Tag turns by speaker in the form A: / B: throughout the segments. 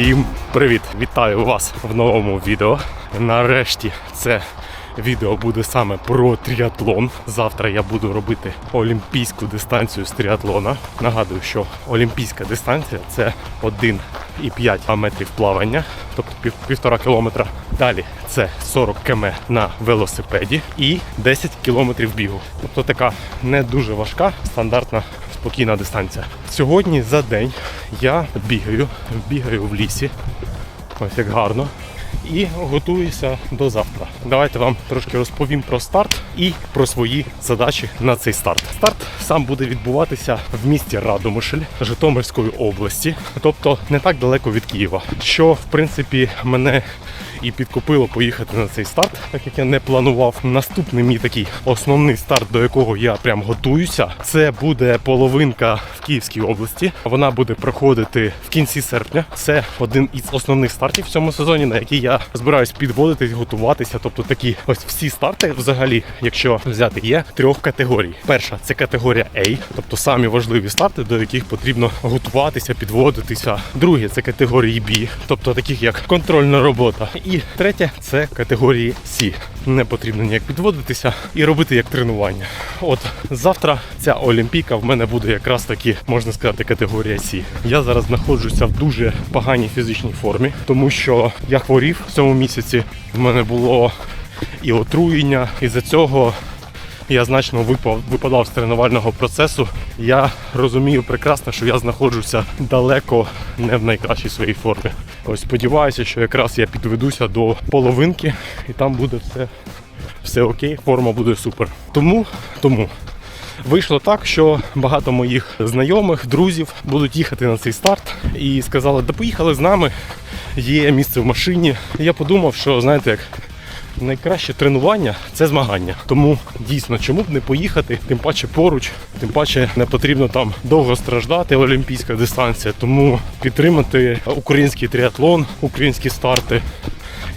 A: Всім привіт! Вітаю вас в новому відео. Нарешті це відео буде саме про тріатлон. Завтра я буду робити олімпійську дистанцію з тріатлона. Нагадую, що олімпійська дистанція це 1,5 метрів плавання, тобто пів, півтора кілометра. Далі це 40 км на велосипеді і 10 кілометрів бігу. Тобто така не дуже важка, стандартна спокійна дистанція. Сьогодні за день я бігаю, бігаю в лісі. Ось як гарно. І готуюся до завтра. Давайте вам трошки розповім про старт і про свої задачі на цей старт. Старт сам буде відбуватися в місті Радомишль Житомирської області, тобто не так далеко від Києва. Що в принципі мене і підкупило поїхати на цей старт, так як я не планував. Наступний мій такий основний старт, до якого я прям готуюся. Це буде половинка в Київській області. Вона буде проходити в кінці серпня. Це один із основних стартів в цьому сезоні, на який я збираюсь підводитись, готуватися. Тобто такі ось всі старти, взагалі, якщо взяти, є трьох категорій. Перша це категорія A, тобто самі важливі старти, до яких потрібно готуватися, підводитися. Друге це категорії B, тобто таких як контрольна робота. І третє це категорії C. Не потрібно ніяк підводитися і робити як тренування. От завтра ця олімпійка в мене буде якраз таки, можна сказати, категорія C. Я зараз знаходжуся в дуже поганій фізичній формі, тому що я хворів в цьому місяці. В мене було і отруєння, і за цього я значно випав, випадав з тренувального процесу. Я розумію прекрасно, що я знаходжуся далеко не в найкращій своїй формі. Ось сподіваюся, що якраз я підведуся до половинки і там буде все, все окей, форма буде супер. Тому, тому. Вийшло так, що багато моїх знайомих, друзів будуть їхати на цей старт і сказали, да поїхали з нами, є місце в машині. І я подумав, що знаєте як. Найкраще тренування це змагання. Тому дійсно, чому б не поїхати, тим паче поруч, тим паче не потрібно там довго страждати. Олімпійська дистанція. Тому підтримати український тріатлон, українські старти.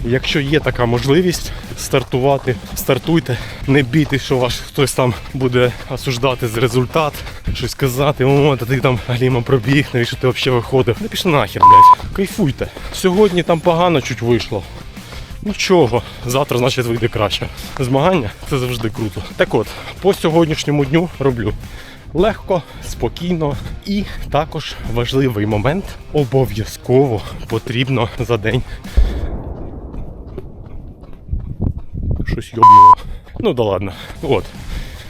A: Якщо є така можливість стартувати, стартуйте. Не бійтесь, що ваш хтось там буде осуждати за результат, щось казати, о, та ти там Гліма пробіг, навіщо ти взагалі виходив. Не пішли нахер, блядь. Кайфуйте. Сьогодні там погано чуть вийшло. Нічого, завтра значить вийде краще. Змагання це завжди круто. Так от, по сьогоднішньому дню роблю легко, спокійно і також важливий момент обов'язково потрібно за день. Щось йобнуло. Ну да ладно. От.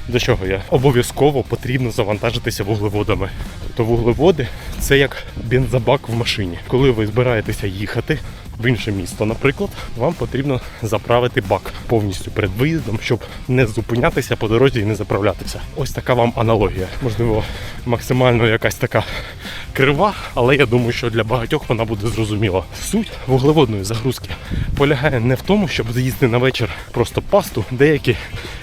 A: До чого я? Обов'язково потрібно завантажитися вуглеводами. Тобто вуглеводи це як бензобак в машині. Коли ви збираєтеся їхати в інше місто, наприклад, вам потрібно заправити бак повністю перед виїздом, щоб не зупинятися по дорозі і не заправлятися. Ось така вам аналогія. Можливо, максимально якась така крива, але я думаю, що для багатьох вона буде зрозуміла. Суть вуглеводної загрузки полягає не в тому, щоб заїсти на вечір просто пасту. Деякі,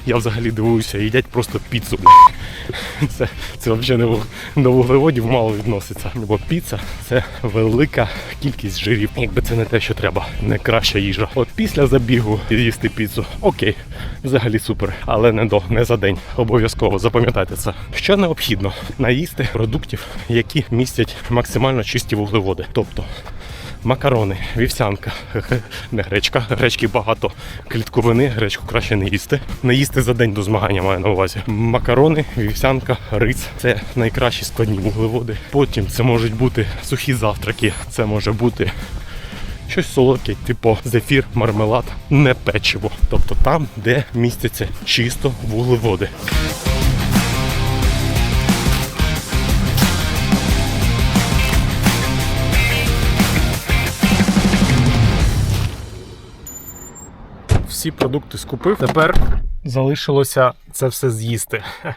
A: я взагалі дивуюся, їдять просто піцу. Це, це взагалі не до вуглеводів мало відноситься. Бо піца це велика кількість жирів. Якби це не те, що треба, не краща їжа. От після забігу їсти піцу, окей, взагалі супер, але не до не за день. Обов'язково запам'ятайте це. Що необхідно наїсти продуктів, які містять максимально чисті вуглеводи. Тобто макарони, вівсянка, не гречка, гречки багато, клітковини, гречку краще не їсти. Не їсти за день до змагання маю на увазі. Макарони, вівсянка, рис це найкращі складні вуглеводи. Потім це можуть бути сухі завтраки, це може бути. Щось солодке, типу зефір, мармелад, не печиво. Тобто там, де містяться чисто вуглеводи. Всі продукти скупив. Тепер залишилося це все з'їсти.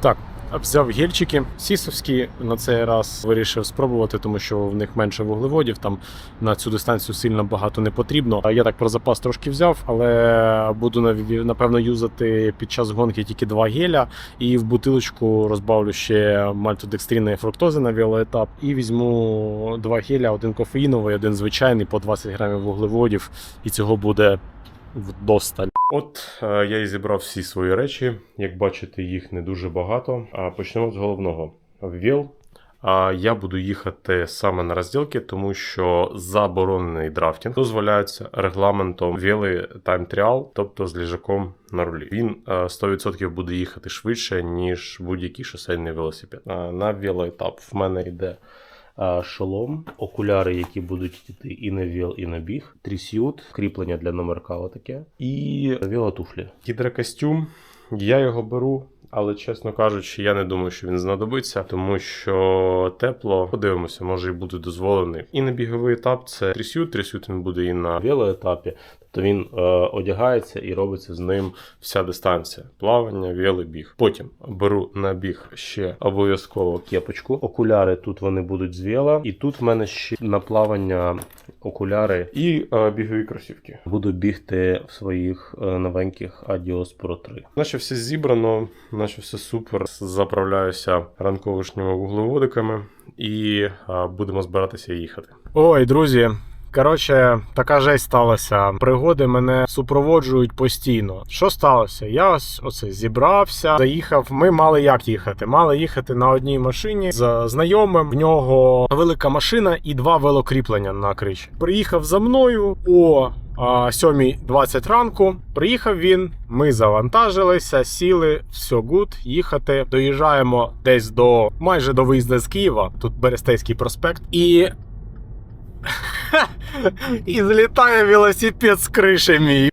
A: Так, взяв гельчики сісовські на цей раз вирішив спробувати, тому що в них менше вуглеводів. Там на цю дистанцію сильно багато не потрібно. Я так про запас трошки взяв, але буду напевно юзати під час гонки тільки два геля. І в бутилочку розбавлю ще мальтодекстріна і фруктози на велоетап. І візьму два геля, один кофеїновий, один звичайний по 20 грамів вуглеводів. І цього буде вдосталь. От е, я і зібрав всі свої речі. Як бачите, їх не дуже багато. А почнемо з головного: ВІЛ, А я буду їхати саме на розділки, тому що заборонений драфтінг дозволяється регламентом Time Trial, тобто з ліжаком на рулі. Він е, 100% буде їхати швидше, ніж будь-який шосейний велосипед. На велоетап в мене йде шолом, окуляри, які будуть йти і на віл, і на біг, трісют, кріплення для номерка отаке, і велотуфлі. Гідрокостюм, я його беру. Але чесно кажучи, я не думаю, що він знадобиться, тому що тепло, подивимося, може і буде дозволений. І на біговий етап це трісют. Трісют він буде і на велоетапі. Тобто він е, одягається і робиться з ним вся дистанція: плавання, вело, біг. Потім беру на біг ще обов'язково кепочку. Окуляри тут вони будуть з вела, і тут в мене ще на плавання окуляри і е, бігові кросівки. Буду бігти в своїх е, новеньких Adios Pro 3. Наче все зібрано, наче все супер. Заправляюся ранковишніми вуглеводиками і е, будемо збиратися їхати.
B: Ой, друзі. Коротше, така жесть сталася. Пригоди мене супроводжують постійно. Що сталося? Я ось оце зібрався, заїхав. Ми мали як їхати. Мали їхати на одній машині з знайомим. В нього велика машина і два велокріплення на кричі. Приїхав за мною о а, 7.20 ранку. Приїхав він. Ми завантажилися, сіли, все гуд, їхати. Доїжджаємо десь до майже до виїзду з Києва. Тут Берестейський проспект. І і злітає велосипед з криші мій.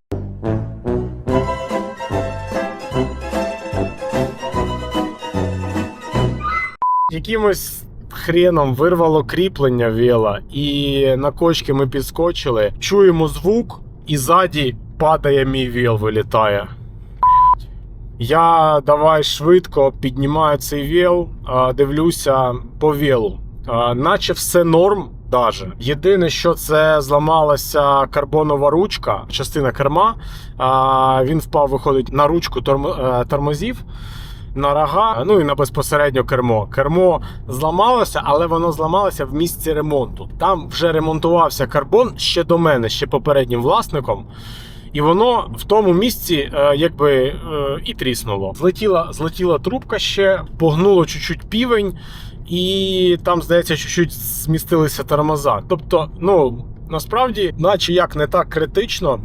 B: Якимось хреном вирвало кріплення вела, і на кочки ми підскочили. Чуємо звук, і ззаді падає мій вел, вилітає. Я давай швидко піднімаю цей вел, дивлюся по велу. Наче все норм. Даже. Єдине, що це зламалася карбонова ручка, частина керма. А, Він впав, виходить на ручку е, тормозів, на рога, ну і на безпосередньо кермо. Кермо зламалося, але воно зламалося в місці ремонту. Там вже ремонтувався карбон ще до мене, ще попереднім власником. І воно в тому місці е, якби е, і тріснуло. Злетіла, злетіла трубка ще, погнуло чуть-чуть півень, і там, здається, чуть-чуть змістилися тормоза. Тобто, ну насправді, наче як не так критично.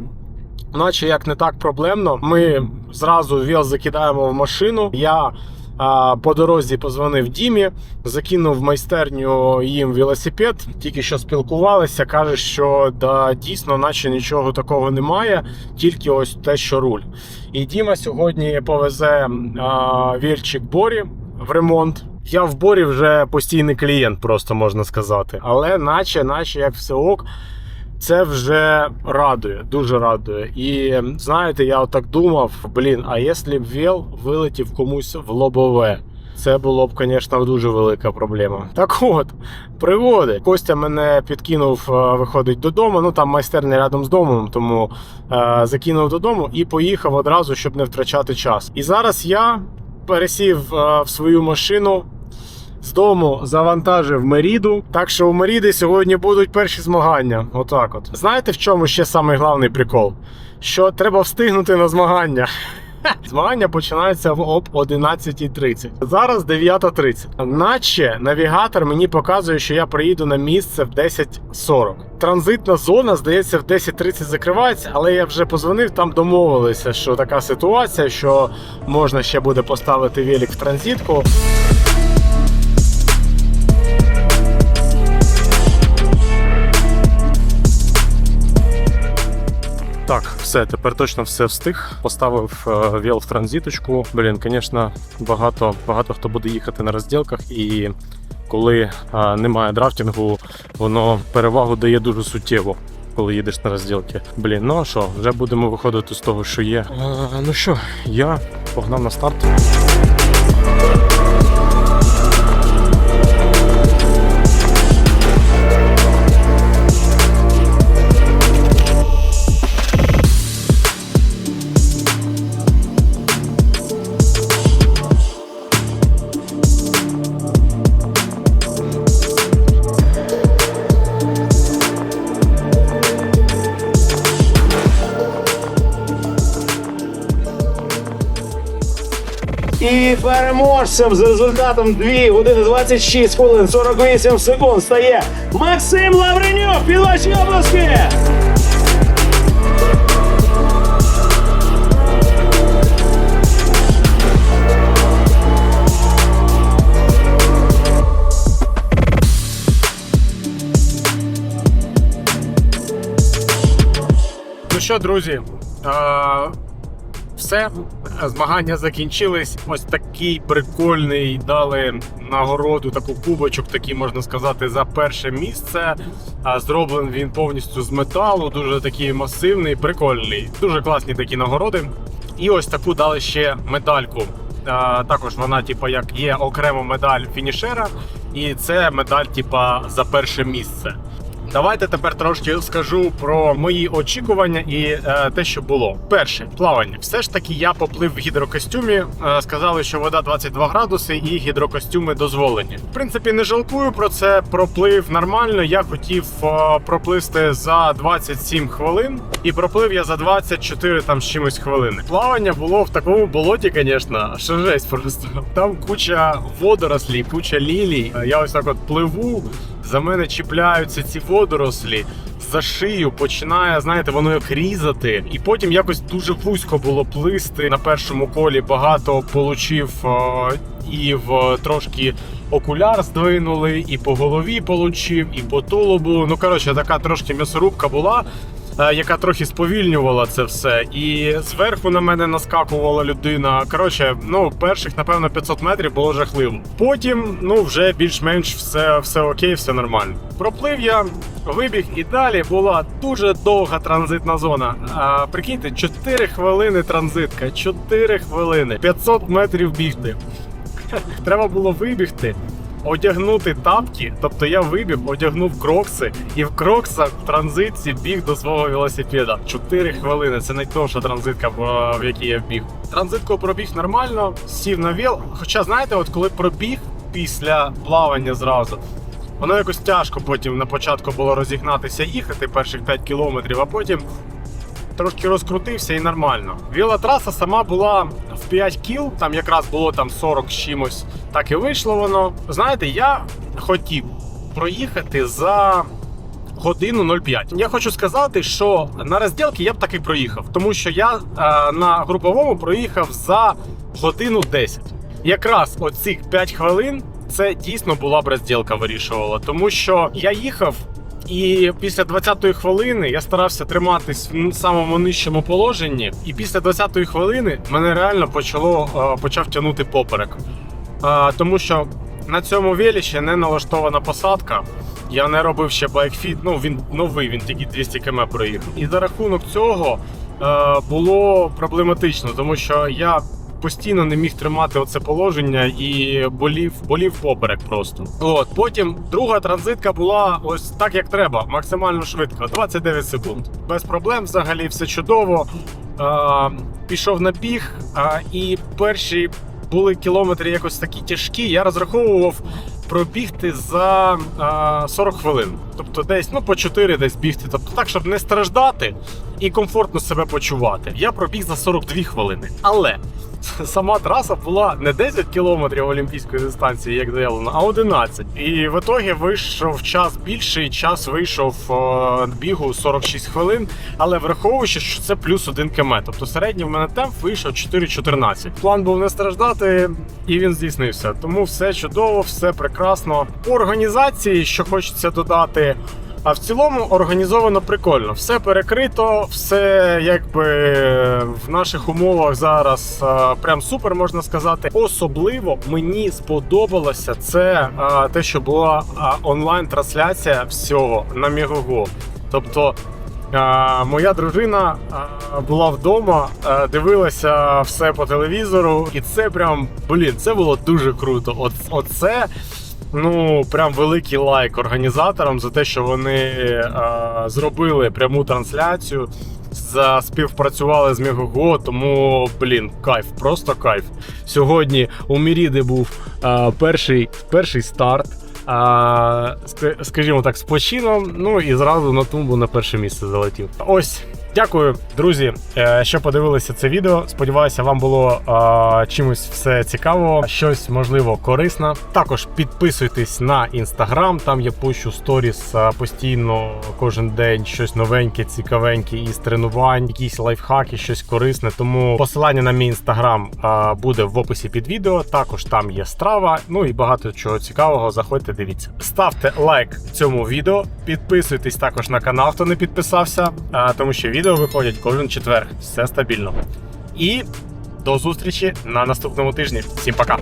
B: Наче як не так проблемно, ми зразу віл закидаємо в машину. Я а, по дорозі позвонив Дімі, закинув в майстерню їм велосипед. Тільки що спілкувалися, каже, що да, дійсно, наче нічого такого немає, тільки ось те, що руль. І Діма сьогодні повезе а, вільчик Борі в ремонт. Я в Борі вже постійний клієнт, просто можна сказати. Але наче, наче як все ок. Це вже радує, дуже радує. І знаєте, я отак думав: блін, а якщо б ВЕЛ вилетів комусь в лобове? Це було б, звісно, дуже велика проблема. Так от, пригоди. Костя мене підкинув, е, виходить додому. Ну там майстерня рядом з домом, тому е, закинув додому і поїхав одразу, щоб не втрачати час. І зараз я пересів е, в свою машину. З дому завантажив Меріду. Так що у Меріди сьогодні будуть перші змагання. Отак от. Знаєте, в чому ще самий головний прикол? Що треба встигнути на змагання. Змагання починаються в об 11.30. Зараз 9.30. Наче навігатор мені показує, що я приїду на місце в 10.40. Транзитна зона, здається, в 10.30 закривається, але я вже позвонив, там домовилися, що така ситуація, що можна ще буде поставити велик в транзитку.
A: Так, все, тепер точно все встиг. Поставив е, віл в транзиточку. Блін, звісно, багато, багато хто буде їхати на розділках, і коли е, немає драфтингу, воно перевагу дає дуже суттєво. Коли їдеш на розділки. Блін, ну а що, вже будемо виходити з того, що є. Е, ну що, я погнав на старт.
C: Переможцем з результатом 2 години 26 хвилин 48 секунд стає Максим Лавренюк. Під ваші!
B: Ну що, друзі, е, все, змагання закінчились. Ось такий прикольний дали нагороду, таку кубочок, такий можна сказати, за перше місце. Зроблений він повністю з металу, дуже такий масивний, прикольний. Дуже класні такі нагороди. І ось таку дали ще медальку. Також вона, типа, як є окрема медаль фінішера, і це медаль, типа, за перше місце. Давайте тепер трошки скажу про мої очікування і е, те, що було. Перше плавання. Все ж таки я поплив в гідрокостюмі. Е, сказали, що вода 22 градуси і гідрокостюми дозволені. В принципі, не жалкую про це. Проплив нормально. Я хотів е, пропливти за 27 хвилин, і проплив я за 24 там з чимось хвилини. Плавання було в такому болоті, звісно, що жесть просто. Там куча водорослій, куча лілій. Е, Я ось так от пливу. За мене чіпляються ці водорослі. За шию починає, знаєте, воно як різати, і потім якось дуже вузько було плисти. На першому колі багато получив е, і в трошки окуляр здвинули, і по голові получив, і по тулубу. Ну коротше, така трошки м'ясорубка була. Е, Яка трохи сповільнювала це все, і зверху на мене наскакувала людина. Коротше, ну перших, напевно, 500 метрів було жахливо. Потім, ну вже більш-менш все, все окей, все нормально. Проплив я, вибіг і далі була дуже довга транзитна зона. А, прикиньте, 4 хвилини транзитка, 4 хвилини, 500 метрів бігти. Треба було вибігти, одягнути тапки. Тобто я вибіг, одягнув крокси, і в кроксах в транзитці біг до свого велосипеда. 4 хвилини. Це найдовша транзитка, в якій я біг. Транзитку пробіг нормально, сів на віл. Хоча, знаєте, от коли пробіг після плавання зразу. Воно якось тяжко потім на початку було розігнатися їхати перших 5 кілометрів, а потім трошки розкрутився і нормально. Віла траса сама була в 5 кіл, там якраз було там 40 з чимось. Так і вийшло воно. Знаєте, я хотів проїхати за годину 05. Я хочу сказати, що на розділки я б таки проїхав, тому що я е, на груповому проїхав за годину 10. Якраз оцих 5 хвилин це дійсно була б розділка вирішувала, тому що я їхав. І після 20-ї хвилини я старався триматись в самому нижчому положенні. І після 20-ї хвилини мене реально почало е, почав тягнути поперек. Е, тому що на цьому велі ще не налаштована посадка. Я не робив ще байкфіт. Ну він новий, він тільки 200 км проїхав. І за рахунок цього е, було проблематично, тому що я постійно не міг тримати оце положення і болів, болів поперек просто. От потім друга транзитка була ось так, як треба, максимально швидко, 29 секунд. Без проблем, взагалі, все чудово. Е, пішов на біг, е, і перші були кілометри якось такі тяжкі. Я розраховував пробігти за е, 40 хвилин. Тобто десь ну по 4 десь бігти. Тобто так, щоб не страждати і комфортно себе почувати. Я пробіг за 42 хвилини. Але сама траса була не 10 кілометрів олімпійської дистанції, як заявлено, а 11. І в ітогі вийшов час більший, час вийшов е, бігу 46 хвилин, але враховуючи, що це плюс 1 км. Тобто середній в мене темп вийшов 4.14. План був не страждати, і він здійснився. Тому все чудово, все прекрасно. По організації, що хочеться додати. А в цілому організовано прикольно. Все перекрито, все якби в наших умовах зараз прям супер можна сказати. Особливо мені сподобалося це те, що була онлайн-трансляція всього на Мегого. Тобто моя дружина була вдома, дивилася все по телевізору, і це прям блін, це було дуже круто. Оце. Ну, прям великий лайк організаторам за те, що вони е, зробили пряму трансляцію, за співпрацювали з Мегого, тому блін, кайф, просто кайф. Сьогодні у Міріди був е, перший, перший старт. Ска- скажімо так, з почином, ну і зразу на тумбу на перше місце залетів. Ось Дякую, друзі, е, що подивилися це відео. Сподіваюся, вам було е, чимось все цікаво, щось можливо корисне. Також підписуйтесь на інстаграм. Там я пущу сторіс е, постійно кожен день, щось новеньке, цікавеньке із тренувань, якісь лайфхаки, щось корисне. Тому посилання на мій інстаграм буде в описі під відео. Також там є страва. Ну і багато чого цікавого. Заходьте, дивіться. Ставте лайк цьому відео, підписуйтесь також на канал, хто не підписався, тому що відео виходять кожен четвер. Все стабільно. І до зустрічі на наступному тижні. Всім пока!